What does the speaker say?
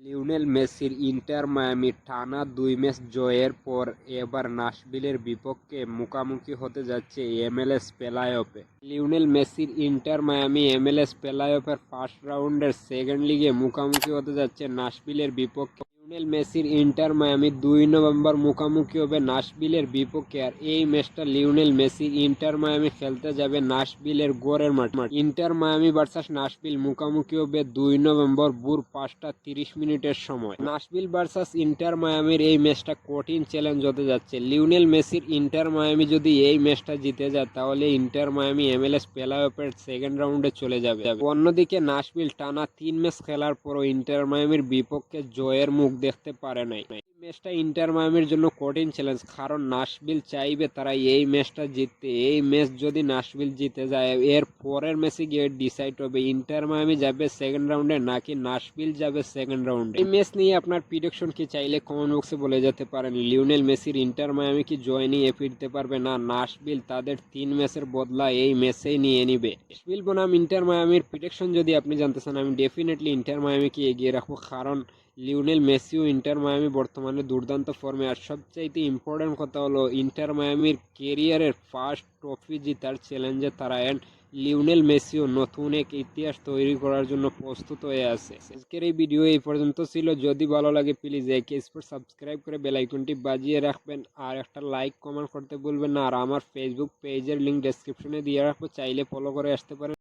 Lionel মেসির Inter Miami টানা দুই ম্যাচ জয়ের পর এবার নাসবিলের বিপক্ষে মুখোমুখি হতে যাচ্ছে এমএলএস পেলায়পে লিওনেল মেসির ইন্টার মায়ামি এমএলএস পেলায়পের ফার্স্ট রাউন্ডের সেকেন্ড লিগে মুখোমুখি হতে যাচ্ছে নাসবিলের বিপক্ষে। লিওনেল মেসির ইন্টার মায়ামি দুই নভেম্বর মুখোমুখি হবে নাশভিলের বিপক্ষে আর এই ম্যাচটা লিওনেল মেসির ইন্টার মায়ামি খেলতে যাবে নাশভিলের গোরের মাঠ। মাঠ ইন্টার মায়ামি ভার্সাস নাশভিল মুখোমুখি হবে দুই নভেম্বর ভোর পাঁচটা তিরিশ মিনিটের সময়। নাশভিল ভার্সাস ইন্টার মায়ামির এই ম্যাচটা কঠিন চ্যালেঞ্জ হতে যাচ্ছে। লিওনেল মেসির ইন্টার মায়ামি যদি এই ম্যাচটা জিতে যায়, তাহলে ইন্টার মায়ামি এমএলএস প্লেঅফের সেকেন্ড রাউন্ডে চলে যাবে। অন্যদিকে নাশভিল টানা তিন ম্যাচ খেলার পরও ইন্টার মায়ামির বিপক্ষে জয়ের মুখ দেখতে পারে নাই। ম্যাচটা ইন্টার মায়ামির জন্য কঠিন চ্যালেঞ্জ, কারণ নাশভিল চাইবে তারা এই ম্যাচটা জিততে। এই ম্যাচ যদি নাশভিল জিতে যায়, এর পরের ম্যাচে গিয়ে ডিসাইড হবে ইন্টার মায়ামি যাবে সেকেন্ড রাউন্ডে নাকি নাশভিল যাবে সেকেন্ড রাউন্ডে এই ম্যাচ নিয়ে আপনার প্রিডিকশন কি চাইলে কমেন্ট বক্সে বলে যেতে পারেন। লিওনেল মেসির ইন্টার মায়ামি কি জয় নিয়ে ফিরতে পারবে না? নাশভিল তাদের তিন ম্যাচের বদলা এই ম্যাচেই নিয়ে নিবে। নাশভিল বনাম ইন্টার মায়ামির প্রিডিকশন যদি আপনি জানতে চান, আমি ডেফিনেটলি ইন্টার মায়ামিকে এগিয়ে রাখব, কারণ লিওনেল মেসিও ইন্টার মায়ামি বর্তমানে দুর্দান্ত ফর্মে। আর সবচাইতে ইম্পর্টেন্ট কথা হলো, ইন্টার মায়ামির কেরিয়ারের ফার্স্ট ট্রফি জিতার চ্যালেঞ্জে তারা এন্ড লিওনেল মেসিও নতুন এক ইতিহাস তৈরি করার জন্য প্রস্তুত হয়ে আছে। আজকের এই ভিডিও এই পর্যন্ত ছিল। যদি ভালো লাগে প্লিজ একে স্পোর্ট সাবস্ক্রাইব করে বেল আইকনটি বাজিয়ে রাখবেন। আর একটা লাইক কমেন্ট করতে ভুলবেন না। আর আমার ফেসবুক পেজের লিঙ্ক ডেসক্রিপশনে দিয়ে রাখব। চাইলে ফলো করে আসতে পারেন।